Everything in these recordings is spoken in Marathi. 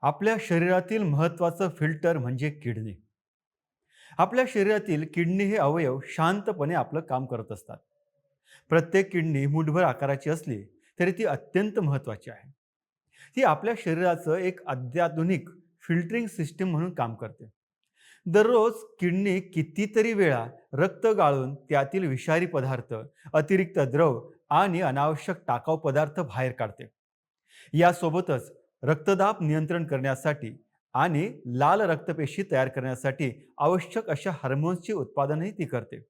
आपल्या शरीरातील महत्त्वाचं फिल्टर म्हणजे किडनी. आपल्या शरीरातील किडनी हे अवयव शांतपणे आपलं काम करत असतात. प्रत्येक किडनी मूठभर आकाराची असली तरी ती अत्यंत महत्त्वाची आहे. ती आपल्या शरीराचं एक अत्याधुनिक फिल्टरिंग सिस्टीम म्हणून काम करते. दररोज किडनी कितीतरी वेळा रक्त गाळून त्यातील विषारी पदार्थ, अतिरिक्त द्रव आणि अनावश्यक टाकाऊ पदार्थ बाहेर काढते. यासोबतच रक्तदाब नियंत्रण करण्यासाठी आणि लाल रक्तपेशी तयार करण्यासाठी आवश्यक अशा हार्मोन्सचे उत्पादनही ती करते.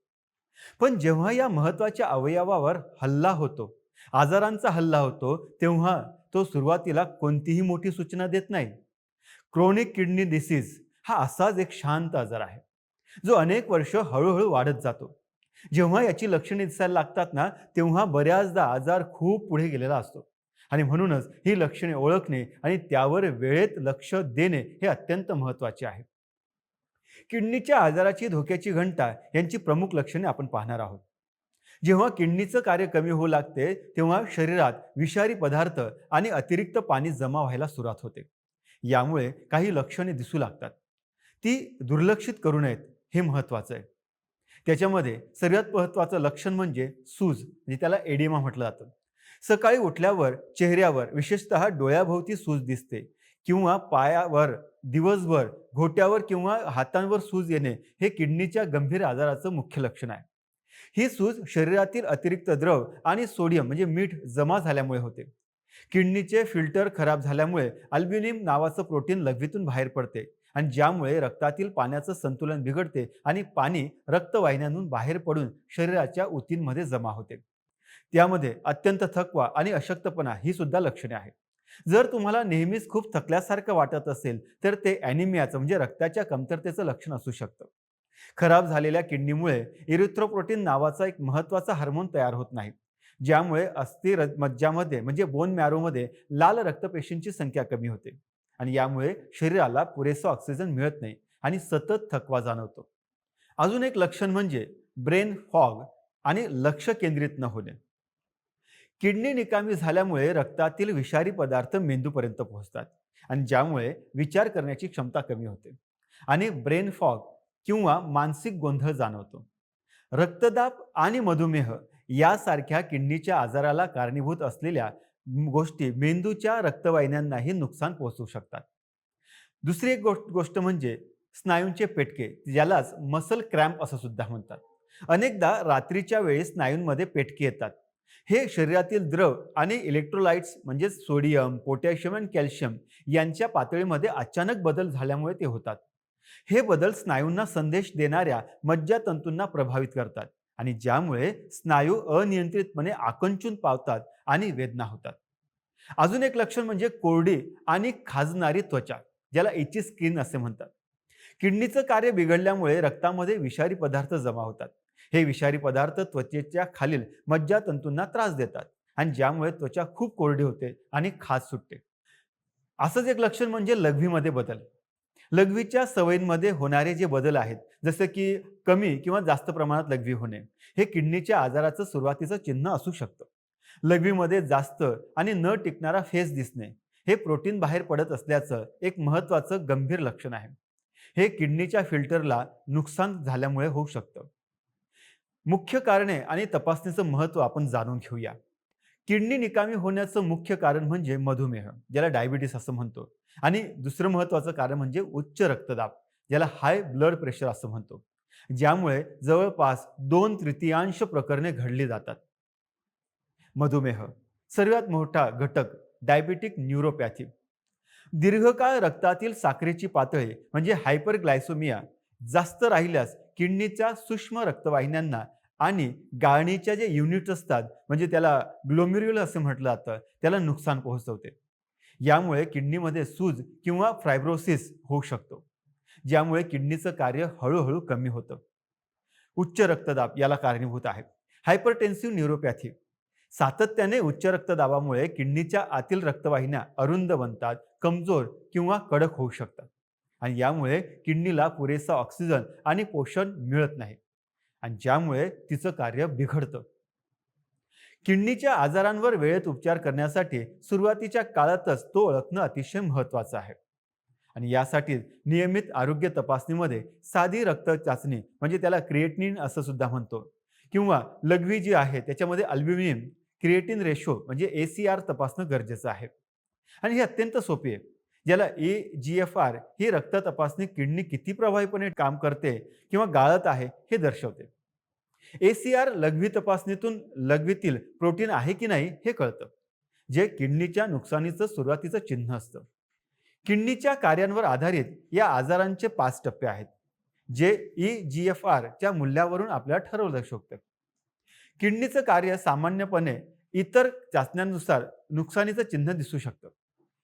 पण जेव्हा या महत्त्वाच्या अवयवावर हल्ला होतो, आजारांचा हल्ला होतो, तेव्हा तो सुरुवातीला कोणतीही मोठी सूचना देत नाही. क्रोनिक किडनी डिसीज हा असाच एक शांत आजार आहे, जो अनेक वर्ष हळूहळू वाढत जातो. जेव्हा याची लक्षणे दिसायला लागतात ना, तेव्हा बऱ्याचदा आजार खूप पुढे गेलेला असतो. आणि म्हणूनच ही लक्षणे ओळखणे आणि त्यावर वेळेत लक्ष देणे हे अत्यंत महत्त्वाचे आहे. किडनीच्या आजाराची धोक्याची घंटा यांची प्रमुख लक्षणे आपण पाहणार आहोत. जेव्हा किडनीचं कार्य कमी होऊ लागते, तेव्हा शरीरात विषारी पदार्थ आणि अतिरिक्त पाणी जमा व्हायला सुरुवात होते. यामुळे काही लक्षणे दिसू लागतात. ती दुर्लक्षित करू नयेत हे महत्त्वाचं आहे. त्याच्यामध्ये सर्वात महत्त्वाचं लक्षण म्हणजे सूज, म्हणजे त्याला एडिमा म्हटलं जातं. सकाळी उठल्यावर चेहऱ्यावर विशेषतः डोळ्याभोवती सूज दिसते किंवा पायावर दिवसभर घोट्यावर किंवा हातांवर सूज येणे हे किडनीच्या गंभीर आजाराचं मुख्य लक्षण आहे. ही सूज शरीरातील अतिरिक्त द्रव आणि सोडियम म्हणजे मीठ जमा झाल्यामुळे होते. किडनीचे फिल्टर खराब झाल्यामुळे अल्ब्युनियम नावाचं प्रोटीन लघवीतून बाहेर पडते आणि ज्यामुळे रक्तातील पाण्याचं संतुलन बिघडते आणि पाणी रक्तवाहिन्यांतून बाहेर पडून शरीराच्या ऊतींमध्ये जमा होते. त्यामध्ये अत्यंत थकवा आणि अशक्तपणा ही सुद्धा लक्षणे आहेत. जर तुम्हाला नेहमीच खूप थकल्यासारखं वाटत असेल, तर ते ॲनिमियाचं म्हणजे रक्ताच्या कमतरतेचं लक्षण असू शकतं. खराब झालेल्या किडनीमुळे इरिथ्रोप्रोटीन नावाचा एक महत्त्वाचा हार्मोन तयार होत नाही, ज्यामुळे अस्थि मज्जामध्ये म्हणजे बोन मॅरोमध्ये लाल रक्तपेशींची संख्या कमी होते आणि यामुळे शरीराला पुरेसा ऑक्सिजन मिळत नाही आणि सतत थकवा जाणवतो. अजून एक लक्षण म्हणजे ब्रेन फॉग आणि लक्ष केंद्रित न होणे. किडनी निकामी झाल्यामुळे रक्तातील विषारी पदार्थ मेंदूपर्यंत पोहोचतात आणि ज्यामुळे विचार करण्याची क्षमता कमी होते आणि ब्रेन फॉग किंवा मानसिक गोंधळ जाणवतो. रक्तदाब आणि मधुमेह यासारख्या किडनीच्या आजाराला कारणीभूत असलेल्या गोष्टी मेंदूच्या रक्तवाहिन्यांनाही नुकसान पोहोचवू शकतात. दुसरी एक गोष्ट गोष्ट म्हणजे स्नायूंचे पेटके, ज्यालाच मसल क्रॅम्प असं सुद्धा म्हणतात. अनेकदा रात्रीच्या वेळी स्नायूंमध्ये पेटके येतात. हे शरीरातील द्रव आणि इलेक्ट्रोलाइट्स म्हणजे सोडियम, पोटॅशियम आणि कॅल्शियम यांच्या पातळीमध्ये अचानक बदल झाल्यामुळे ते होतात. हे बदल स्नायूंना संदेश देणाऱ्या मज्जातंतूंना प्रभावित करतात आणि ज्यामुळे स्नायू अनियंत्रितपणे आकंचून पावतात आणि वेदना होतात. अजून एक लक्षण म्हणजे कोरडी आणि खाजणारी त्वचा, ज्याला इची स्किन असे म्हणतात. किडनीचं कार्य बिघडल्यामुळे रक्तामध्ये विषारी पदार्थ जमा होतात. हे विषारी पदार्थ त्वचेच्या खालील मज्जातंतूंना त्रास देतात आणि ज्यामुळे त्वचा खूप कोरडी होते आणि खाज सुटते. असंच एक लक्षण म्हणजे लघवीमध्ये बदल. लघवीच्या सवयींमध्ये होणारे जे बदल आहेत, जसे की कमी किंवा जास्त प्रमाणात लघवी होणे, हे किडनीच्या आजाराचं सुरुवातीचं चिन्ह असू शकतं. लघवीमध्ये जास्त आणि न टिकणारा फेस दिसणे, हे प्रोटीन बाहेर पडत असल्याचं एक महत्त्वाचं गंभीर लक्षण आहे. हे किडनीच्या फिल्टरला नुकसान झाल्यामुळे होऊ शकतं. मुख्य कारणे आणि तपासणीचं महत्त्व आपण जाणून घेऊया. किडनी निकामी होण्याचं मुख्य कारण म्हणजे मधुमेह, ज्याला डायबिटीस असं म्हणतो आणि दुसरं महत्त्वाचं कारण म्हणजे उच्च रक्तदाब, ज्याला हाय ब्लड प्रेशर असं म्हणतो, ज्यामुळे जवळपास 2/3 प्रकरणे घडली जातात. मधुमेह सर्वात मोठा घटक डायबेटिक न्यूरोपॅथी. दीर्घकाळ रक्तातील साखरेची पातळी म्हणजे हायपरग्लायसोमिया जास्त राहिल्यास किडनीच्या सूक्ष्म रक्तवाहिन्यांना आणि गाळणीच्या जे युनिट असतात म्हणजे त्याला ग्लोमेरुल असं म्हटलं जातं, त्याला नुकसान पोहोचवते. यामुळे किडनीमध्ये सूज किंवा फायब्रोसिस होऊ शकतो, ज्यामुळे किडनीचं कार्य हळूहळू कमी होतं. उच्च रक्तदाब याला कारणीभूत आहे. हायपरटेन्सिव्ह न्यूरोपॅथी सातत्याने उच्च रक्तदाबामुळे किडनीच्या आतील रक्तवाहिन्या अरुंद बनतात, कमजोर किंवा कडक होऊ शकतात आणि यामुळे किडनीला पुरेसा ऑक्सिजन आणि पोषण मिळत नाही आणि ज्यामुळे तिचं कार्य बिघडतं. किडनीच्या आजारांवर वेळेत उपचार करण्यासाठी सुरुवातीच्या काळातच तो ओळखणं अतिशय महत्त्वाचं आहे. आणि यासाठी नियमित आरोग्य तपासणीमध्ये साधी रक्त चाचणी म्हणजे त्याला क्रिएटिन असं सुद्धा म्हणतो किंवा लघवी जी आहे त्याच्यामध्ये अल्ब्युमिन क्रिएटिन रेशो म्हणजे ए सी आर तपासणं गरजेचं आहे आणि हे अत्यंत सोपी आहे ज्याला ए जी एफ आर ही रक्त तपासणी किडनी किती प्रभावीपणे काम करते किंवा गाळत आहे हे दर्शवते. ए सी आर लघवी तपासणीतून लघवीतील प्रोटीन आहे की नाही हे कळतं जे किडनीच्या नुकसानीचं सुरुवातीचं चिन्ह असतं. किडनीच्या कार्यांवर आधारित या आजारांचे पाच टप्पे आहेत जे ई जी एफ आरच्या मूल्यावरून आपल्याला ठरवलं जाऊ शकतं किडनीचं कार्य सामान्यपणे इतर चाचण्यांनुसार नुकसानीचं चिन्ह दिसू शकतं.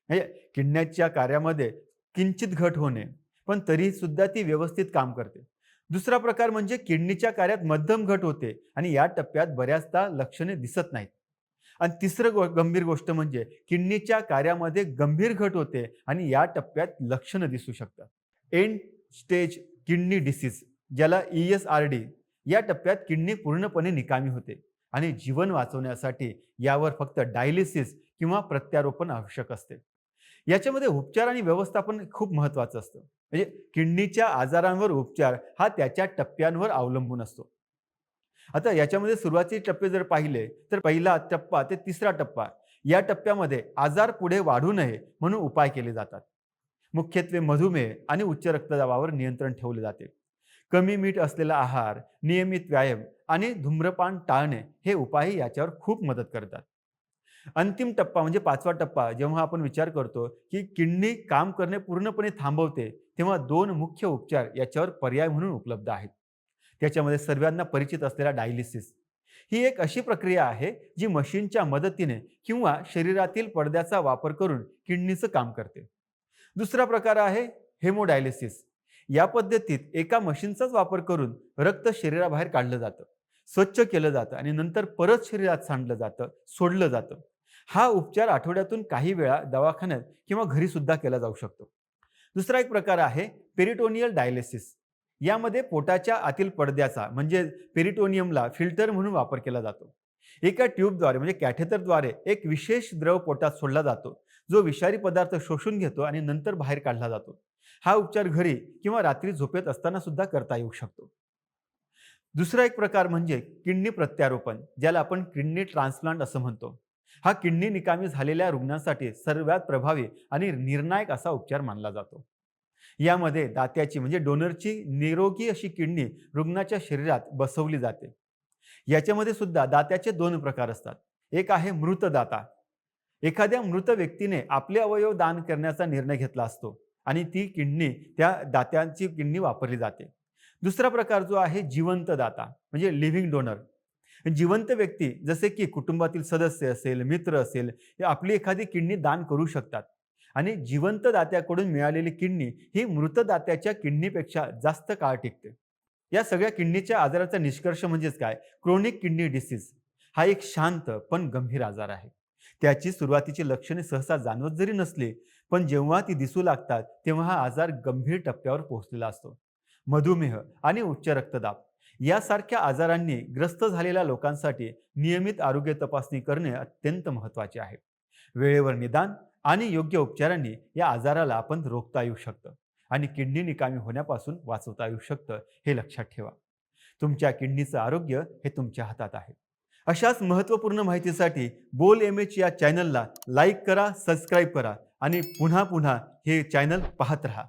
म्हणजे किडनीच्या कार्यामध्ये किंचित घट होणे पण तरी सुद्धा ती व्यवस्थित काम करते. दुसरा प्रकार म्हणजे किडनीच्या कार्यात मध्यम घट होते आणि या टप्प्यात बऱ्याचदा लक्षणे दिसत नाहीत. आणि तिसरं गो गंभीर गोष्ट म्हणजे किडनीच्या कार्यामध्ये गंभीर घट होते आणि या टप्प्यात लक्षणं दिसू शकतात. एंड स्टेज किडनी डिसीज ज्याला ई एस आर डी या टप्प्यात किडनी पूर्णपणे निकामी होते आणि जीवन वाचवण्यासाठी यावर फक्त डायलिसिस किंवा प्रत्यारोपण आवश्यक असते. याच्यामध्ये उपचार आणि व्यवस्थापन खूप महत्त्वाचं असतं. म्हणजे किडनीच्या आजारांवर उपचार हा त्याच्या टप्प्यांवर अवलंबून असतो. आता याच्यामध्ये सुरुवातीचे टप्पे जर पाहिले तर पहिला टप्पा ते तिसरा टप्पा या टप्प्यामध्ये आजार पुढे वाढू नये म्हणून उपाय केले जातात. मुख्यत्वे मधुमेह आणि उच्च रक्तदाबावर नियंत्रण ठेवले जाते. कमी मीठ असलेला आहार नियमित व्यायाम आणि धूम्रपान टाळणे हे उपाय याच्यावर खूप मदत करतात. अंतिम टप्पा म्हणजे पाचवा टप्पा जेव्हा आपण विचार करतो की किडनी काम करणे पूर्णपणे थांबवते तेव्हा दोन मुख्य उपचार याच्यावर पर्याय म्हणून उपलब्ध आहेत. त्याच्यामध्ये सर्वांना परिचित असलेला डायलिसिस. ही एक अशी प्रक्रिया आहे जी मशीनच्या मदतीने किंवा शरीरातील पडद्याचा वापर करून किडनीचं काम करते. दुसरा प्रकार आहे हेमोडायलिसिस. या पद्धतीत एका मशीनचाच वापर करून रक्त शरीराबाहेर काढलं जातं. स्वच्छ केलं जातं आणि नंतर परत शरीरात सांडलं जातं सोडलं जातं. हा उपचार आठवड्यातून काही वेळा दवाखान्यात किंवा घरी सुद्धा केला जाऊ शकतो. दुसरा एक प्रकार आहे पेरिटोनियल डायलिसिस. यामध्ये पोटाच्या आतील पडद्याचा म्हणजे पेरिटोनियमला फिल्टर म्हणून वापर केला जातो. एका ट्यूबद्वारे म्हणजे कॅथेटरद्वारे एक विशेष द्रव पोटात सोडला जातो जो विषारी पदार्थ शोषून घेतो आणि नंतर बाहेर काढला जातो. हा उपचार घरी किंवा रात्री झोपेत असताना सुद्धा करता येऊ शकतो. दुसरा एक प्रकार म्हणजे किडनी प्रत्यारोपण ज्याला आपण किडनी ट्रान्सप्लांट असं म्हणतो. हा किडनी निकामी झालेल्या रुग्णांसाठी सर्वात प्रभावी आणि निर्णायक असा उपचार मानला जातो. यामध्ये दात्याची म्हणजे डोनरची निरोगी अशी किडनी रुग्णाच्या शरीरात बसवली जाते. याच्यामध्ये सुद्धा दात्याचे दोन प्रकार असतात. एक आहे मृत दाता. एखाद्या मृत व्यक्तीने आपले अवयव दान करण्याचा निर्णय घेतला असतो आणि ती किडनी त्या दात्यांची किडनी वापरली जाते. दुसरा प्रकार जो आहे जिवंत दाता म्हणजे लिव्हिंग डोनर. जिवंत व्यक्ती जसे की कुटुंबातील सदस्य असेल मित्र असेल हे आपली एखादी किडनी दान करू शकतात. आणि जिवंत दात्याकडून मिळालेली किडनी ही मृत दात्याच्या किडनीपेक्षा जास्त काळ टिकते. या सगळ्या किडनीच्या आजाराचा निष्कर्ष म्हणजेच काय? क्रोनिक किडनी डिसीज हा एक शांत पण गंभीर आजार आहे. त्याची सुरुवातीची लक्षणे सहसा जाणवत जरी नसली पण जेव्हा ती दिसू लागतात तेव्हा हा आजार गंभीर टप्प्यावर पोहोचलेला असतो. मधुमेह आणि उच्च रक्तदाब. यासारख्या आजारांनी ग्रस्त झालेल्या लोकांसाठी नियमित आरोग्य तपासणी करणे अत्यंत महत्त्वाचे आहे. वेळेवर निदान आणि योग्य उपचारांनी या आजाराला आपण रोखता येऊ शकतं आणि किडनी निकामी होण्यापासून वाचवता येऊ शकतं हे लक्षात ठेवा. तुमच्या किडनीचं आरोग्य हे तुमच्या हातात आहे. अशाच महत्त्वपूर्ण माहितीसाठी बोल एम एच या चॅनलला लाईक करा सबस्क्राईब करा आणि पुन्हा पुन्हा हे चॅनल पाहत राहा.